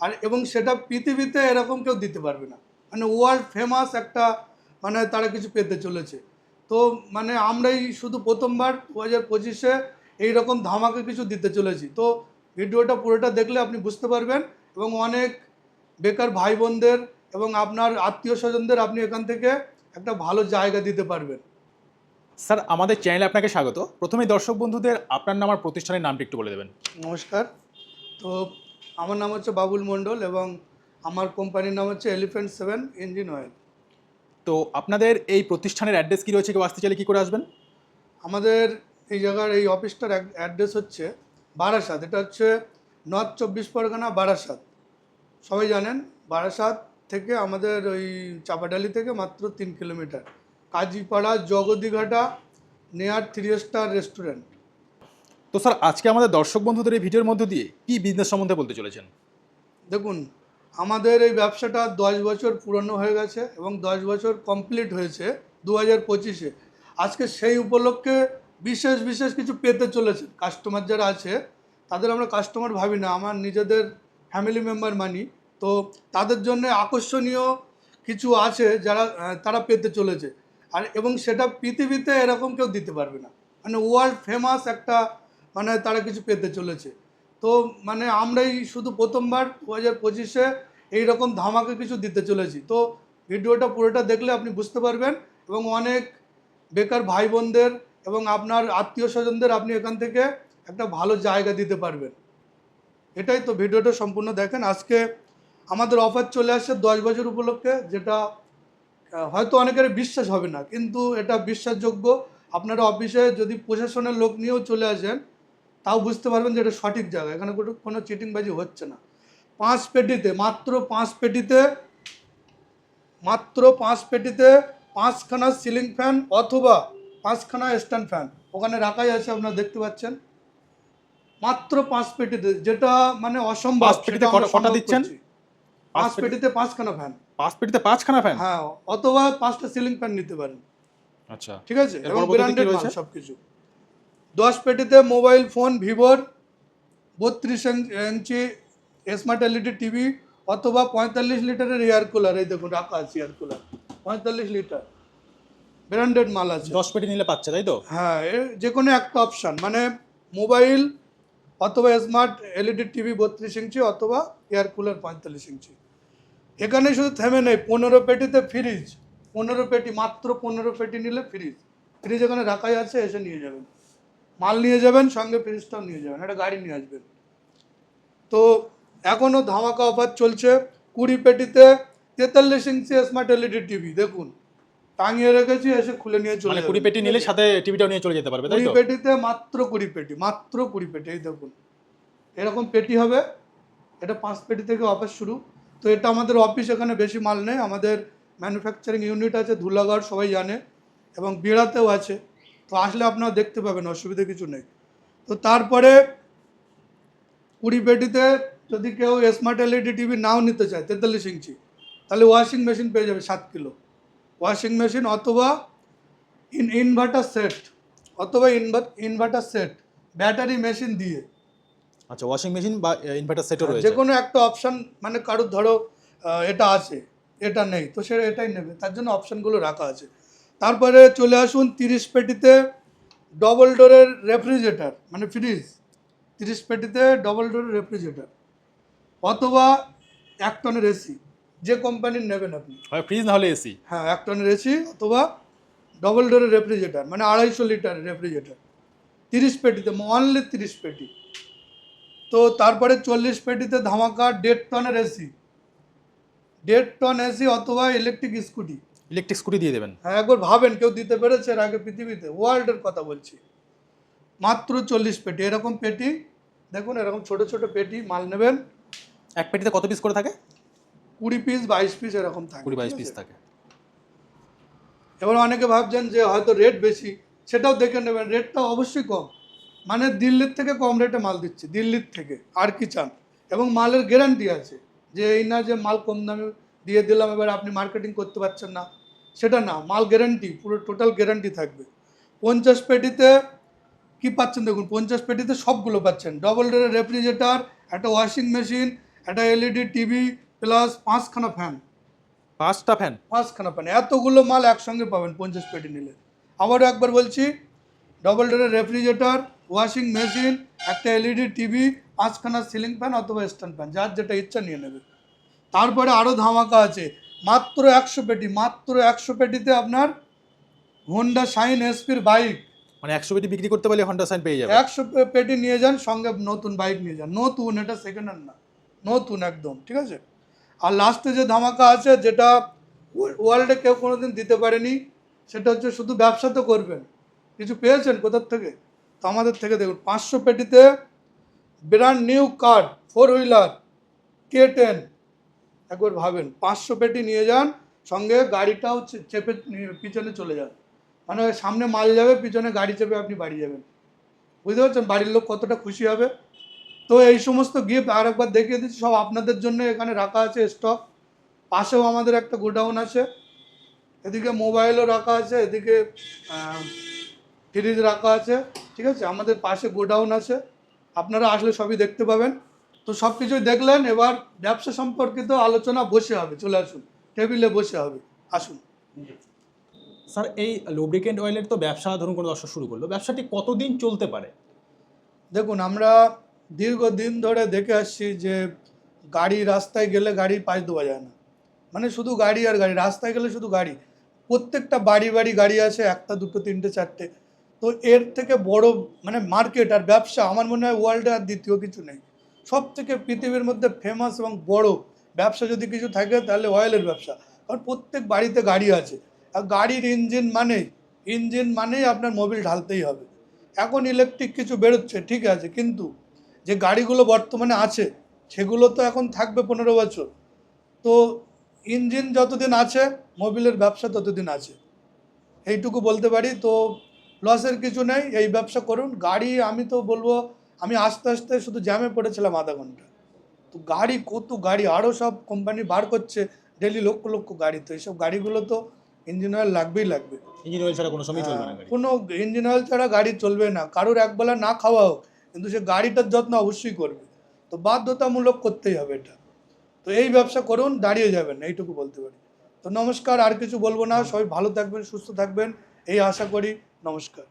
আর এবং সেটা পৃথিবীতে এরকম কেউ দিতে পারবে না। মানে ওয়ার্ল্ড ফেমাস একটা মানে তারা কিছু পেতে চলেছে। তো মানে আমরাই শুধু প্রথমবার দু হাজার পঁচিশে এইরকম ধামাকে কিছু দিতে চলেছি। তো ভিডিওটা পুরোটা দেখলে আপনি বুঝতে পারবেন এবং অনেক বেকার ভাই বোনদের এবং আপনার আত্মীয় স্বজনদের আপনি এখান থেকে একটা ভালো জায়গা দিতে পারবেন। স্যার আমাদের চ্যানেলে আপনাকে স্বাগত। প্রথমে দর্শক বন্ধুদের আপনার নাম আর প্রতিষ্ঠানের নামটি একটু বলে দেবেন। নমস্কার। তো আমার নাম হচ্ছে বাবুল মণ্ডল এবং আমার কোম্পানির নাম হচ্ছে এলিফ্যান্ট সেভেন ইঞ্জিন অয়েল তো আপনাদের এই প্রতিষ্ঠানের অ্যাড্রেস কী রয়েছে? কেউ আসতে চাইলে কী করে আসবেন? আমাদের এই জায়গার এই অফিসটার অ্যাড্রেস হচ্ছে বারাসাত। এটা হচ্ছে নর্থ চব্বিশ পরগনা বারাসাত। সবাই জানেন বারাসাত থেকে আমাদের ওই চাপাডালি থেকে মাত্র তিন kilometre. Kazipara Jagadighata near three star restaurant তো স্যার, আজকে আমাদের দর্শক বন্ধুদের এই ভিডিওর মধ্য দিয়ে কি বিজনেস সম্বন্ধে বলতে চলেছেন? দেখুন, আমাদের এই ব্যবসাটা দশ বছর পুরনো হয়ে গেছে এবং দশ বছর কমপ্লিট হয়েছে দু হাজার পঁচিশে। আজকে সেই উপলক্ষে বিশেষ বিশেষ কিছু পেতে চলেছে। কাস্টমার যারা আছে, তাদের আমরা কাস্টমার ভাবি না, আমার নিজেদের ফ্যামিলি মেম্বার মানি। তো তাদের জন্য আকর্ষণীয় কিছু আছে যারা তারা পেতে চলেছে। আর, এবং সেটা পৃথিবীতে এরকম কেউ দিতে পারবে না। মানে ওয়ার্ল্ড ফেমাস একটা মানে তারা কিছু পেতে চলেছে। তো মানে আমরাই শুধু প্রথমবার দু হাজার পঁচিশে এইরকম ধামাকে কিছু দিতে চলেছি। তো ভিডিওটা পুরোটা দেখলে আপনি বুঝতে পারবেন এবং অনেক বেকার ভাই বোনদের এবং আপনার আত্মীয় স্বজনদের আপনি এখান থেকে একটা ভালো জায়গা দিতে পারবেন। এটাই তো ভিডিওটা সম্পূর্ণ দেখেন। আজকে আমাদের অফার চলে আসছে দশ বছর উপলক্ষে, যেটা হয়তো অনেকের বিশ্বাস হবে না, কিন্তু এটা বিশ্বাসযোগ্য। আপনারা অফিসে যদি প্রশাসনের লোক নিয়েও চলে আসেন তাও বুঝতে পারবেন যে এটা সঠিক জায়গা। এখানে কোনো কোনো চিটিংবাজি হচ্ছে না। পাঁচ পেটিতে মাত্র পাঁচ পেটিতে মাত্র পাঁচ পেটিতে পাঁচখানা সিলিং ফ্যান অথবা পাঁচখানা স্ট্যান্ড ফ্যান। ওখানে রাখাই আছে আপনারা দেখতে পাচ্ছেন। মাত্র পাঁচ পেটিতে যেটা মানে অসম্ভব পাঁচ পেটিতে কটা- কটা দিচ্ছেন? পাঁচ পেটিতে পাঁচখানা ফ্যান। পাঁচ পেটিতে পাঁচখানা ফ্যান? হ্যাঁ অথবা পাঁচটা সিলিং ফ্যান নিতে পারেন। আচ্ছা। ঠিক আছে? এর এবং ব্র্যান্ডেড মাল রয়েছে? সব কিছু দশ পেটিতে মোবাইল ফোন ভিভোর বত্রিশ ইঞ্চি স্মার্ট এলইডি টিভি অথবা পঁয়তাল্লিশ লিটারের এয়ার কুলার এই দেখুন রাখা আছে এয়ার কুলার পঁয়তাল্লিশ লিটার ব্র্যান্ডেড মাল আছে। দশ পেটি নিলে পাচ্ছে তাই তো? হ্যাঁ যে কোনো একটা অপশান মানে মোবাইল অথবা স্মার্ট এলইডি টিভি বত্রিশ ইঞ্চি অথবা এয়ার কুলার পঁয়তাল্লিশ ইঞ্চি। এখানে শুধু থেমে নেই পনেরো পেটিতে ফ্রিজ পনেরো পেটি মাত্র পনেরো পেটি নিলে ফ্রিজ ফ্রিজ এখানে রাখাই আছে এসে নিয়ে যাবেন। মাল নিয়ে যাবেন সঙ্গে ফ্রিজটাও নিয়ে যাবেন একটা গাড়ি নিয়ে আসবেন। তো এখনও ধামাকা অফার চলছে কুড়ি পেটিতে তেতাল্লিশ ইঞ্চি স্মার্ট এলইডি টিভি দেখুন। টাঙিয়ে রেখেছি এসে খুলে নিয়ে চলে মানে কুড়ি পেটি নিলে সাথে টিভিটাও নিয়ে চলে যেতে পারবে তাই কুড়ি পেটিতে মাত্র কুড়ি পেটি মাত্র কুড়ি পেটি এই দেখুন। এরকম পেটি হবে এটা পাঁচ পেটি থেকে অফার শুরু। তো এটা আমাদের অফিস এখানে বেশি মাল নেই। আমাদের ম্যানুফ্যাকচারিং ইউনিট আছে ধুলাগড় সবাই জানে। এবং বিড়াতেও আছে। তো আসলে আপনারা দেখতে পাবেন অসুবিধা কিছু নেই। তো তারপরে কুড়ি পেটিতে যদি কেউ স্মার্ট এলইডি টিভি নাও নিতে চায় তেতাল্লিশ ইঞ্চি তাহলে ওয়াশিং মেশিন পেয়ে যাবে সাত কিলো। ওয়াশিং মেশিন অথবা ইন ইনভার্টার সেট অথবা ইনভার্টার সেট ব্যাটারি মেশিন দিয়ে। আচ্ছা ওয়াশিং মেশিন বা ইনভার্টার সেটও রয়েছে। যে কোনো একটা অপশান মানে কারোর ধরো এটা আছে এটা নেই তো সে এটাই নেবে তার জন্য অপশানগুলো রাখা আছে। তারপরে চলে আসুন তিরিশ পেটিতে ডবল ডোরের রেফ্রিজারেটার মানে ফ্রিজ তিরিশ পেটিতে ডবল ডোরের রেফ্রিজারেটার অথবা এক টনের এসি যে কোম্পানির নেবেন আপনি। হয় ফ্রিজ না হলে এসি হ্যাঁ এক টনের এসি অথবা ডবল ডোরের রেফ্রিজারেটর মানে আড়াইশো লিটার রেফ্রিজারেটার তিরিশ পেটিতে অনলি তিরিশ পেটি। তো তারপরে চল্লিশ পেটিতে ধামাকা দেড় টনের এসি দেড় টন এসি অথবা ইলেকট্রিক স্কুটি ইলেকট্রিক স্কুটি দিয়ে দেবেন। হ্যাঁ একবার ভাবেন কেউ দিতে পেরেছে এর আগে পৃথিবীতে। ওয়ার্ল্ডের কথা বলছি। মাত্র চল্লিশ পেটি এরকম পেটি দেখুন এরকম ছোট ছোট পেটি মাল নেবেন। এক পেটিতে কত পিস করে থাকে? কুড়ি পিস বাইশ পিস এরকম থাকে কুড়ি বাইশ পিস থাকে। এবার অনেকে ভাবছেন যে হয়তো রেট বেশি সেটাও দেখে নেবেন রেটটা অবশ্যই কম। মানে দিল্লির থেকে কম রেটে মাল দিচ্ছে দিল্লির থেকে আর কি চান? এবং মালের গ্যারান্টি আছে যে এই না যে মাল কম দামে দিয়ে দিলাম এবার আপনি মার্কেটিং করতে পারছেন না। সেটা না মাল গ্যারান্টি পুরো টোটাল গ্যারান্টি থাকবে। পঞ্চাশ পেটিতে কি পাচ্ছেন দেখুন পঞ্চাশ পেটিতে সবগুলো পাচ্ছেন। ডবল ডোরের রেফ্রিজারেটার একটা ওয়াশিং মেশিন একটা এলইডি টিভি প্লাস পাঁচখানা ফ্যান পাঁচটা ফ্যান পাঁচখানা ফ্যান এতগুলো মাল একসঙ্গে পাবেন পঞ্চাশ পেটি নিলে। আবারও একবার বলছি ডবল ডোরের রেফ্রিজারেটর ওয়াশিং মেশিন একটা এলইডি টিভি পাঁচখানা সিলিং ফ্যান অথবা স্ট্যান্ড ফ্যান যার যেটা ইচ্ছা নিয়ে নেবে। তারপরে আরও ধামাকা আছে মাত্র একশো পেটি মাত্র একশো পেটিতে আপনার হোন্ডা শাইন এসপির বাইক মানে একশো পেটি বিক্রি করতে পারলে হন্ডা সাইন পেয়ে যাবে একশো পেটি নিয়ে যান সঙ্গে নতুন বাইক নিয়ে যান। নতুন এটা সেকেন্ড হ্যান্ড না। নতুন একদম ঠিক আছে? আর লাস্টে যে ধামাকা আছে যেটা ওয়ার্ল্ডে কেউ কোনো দিন দিতে পারেনি সেটা হচ্ছে শুধু ব্যবসা তো করবেন। কিছু পেয়েছেন কোথার থেকে? তো আমাদের থেকে দেখুন পাঁচশো পেটিতে brand new car four wheeler কে টেন একবার ভাবেন, পাঁচশো পেটি নিয়ে যান, সঙ্গে গাড়িটাও চেপে পিছনে চলে যান। মানে সামনে মাল যাবে, পিছনে গাড়ি চেপে আপনি বাড়ি যাবেন। বুঝতে পারছেন? বাড়ির লোক কতটা খুশি হবে? তো এই সমস্ত গিফট আর একবার দেখিয়ে দিচ্ছি, সব আপনাদের জন্য এখানে রাখা আছে স্টক পাশেও আমাদের একটা গোডাউন আছে। এদিকে মোবাইলও রাখা আছে, এদিকে ফ্রিজ রাখা আছে। ঠিক আছে? আমাদের পাশে গোডাউন আছে। আপনারা আসলে সবই দেখতে পাবেন। তো সব কিছুই দেখলেন এবার ব্যবসা সম্পর্কিত আলোচনা বসে হবে চলে আসুন টেবিলে বসে হবে আসুন। স্যার এই লুব্রিকেন্ট অয়েলের তো ব্যবসা ধরুন কোনো দর্শক শুরু করল ব্যবসাটি কতদিন চলতে পারে? দেখুন আমরা দীর্ঘদিন ধরে দেখে আসছি যে গাড়ি রাস্তায় গেলে গাড়ির পাশ দেওয়া যায় না। মানে শুধু গাড়ি আর গাড়ি রাস্তায় গেলে শুধু গাড়ি। প্রত্যেকটা বাড়ি বাড়ি গাড়ি আছে একটা দুটো তিনটে চারটে। তো এর থেকে বড় মানে মার্কেট আর ব্যবসা আমার মনে হয় ওয়ার্ল্ডে আর দ্বিতীয় কিছু নেই। সব থেকে পৃথিবীর মধ্যে ফেমাস এবং বড় ব্যবসা যদি কিছু থাকে, তাহলে অয়েলের ব্যবসা। কারণ প্রত্যেক বাড়িতে গাড়ি আছে। আর গাড়ির ইঞ্জিন মানেই ইঞ্জিন মানেই আপনার মোবিল ঢালতেই হবে। এখন ইলেকট্রিক কিছু বেরোচ্ছে, ঠিক আছে, কিন্তু যে গাড়িগুলো বর্তমানে আছে, সেগুলো তো এখন থাকবে পনেরো বছর। তো ইঞ্জিন যতদিন আছে মোবিলের ব্যবসা ততদিন আছে। এইটুকু বলতে পারি। তো লসের কিছু নেই, এই ব্যবসা করুন। গাড়ি আমি তো বলব আমি আস্তে আস্তে শুধু জ্যামে পড়েছিলাম আধা ঘণ্টা। তো গাড়ি কত গাড়ি আরও সব কোম্পানি বার করছে ডেলি লক্ষ লক্ষ গাড়ি। তো এইসব গাড়িগুলো তো ইঞ্জিন অয়েল লাগবেই লাগবে। ইঞ্জিন অয়েল ছাড়া কোনো সময় চলবে না কোনো ইঞ্জিন অয়েল ছাড়া গাড়ি চলবে না। কারোর একবেলা না খাওয়া হোক কিন্তু সে গাড়িটার যত্ন অবশ্যই করবে। তো বাধ্যতামূলক করতেই হবে এটা। তো এই ব্যবসা করুন দাঁড়িয়ে যাবেন এইটুকু বলতে পারি। তো নমস্কার আর কিছু বলব না। সবাই ভালো থাকবেন সুস্থ থাকবেন। এই আশা করি নমস্কার।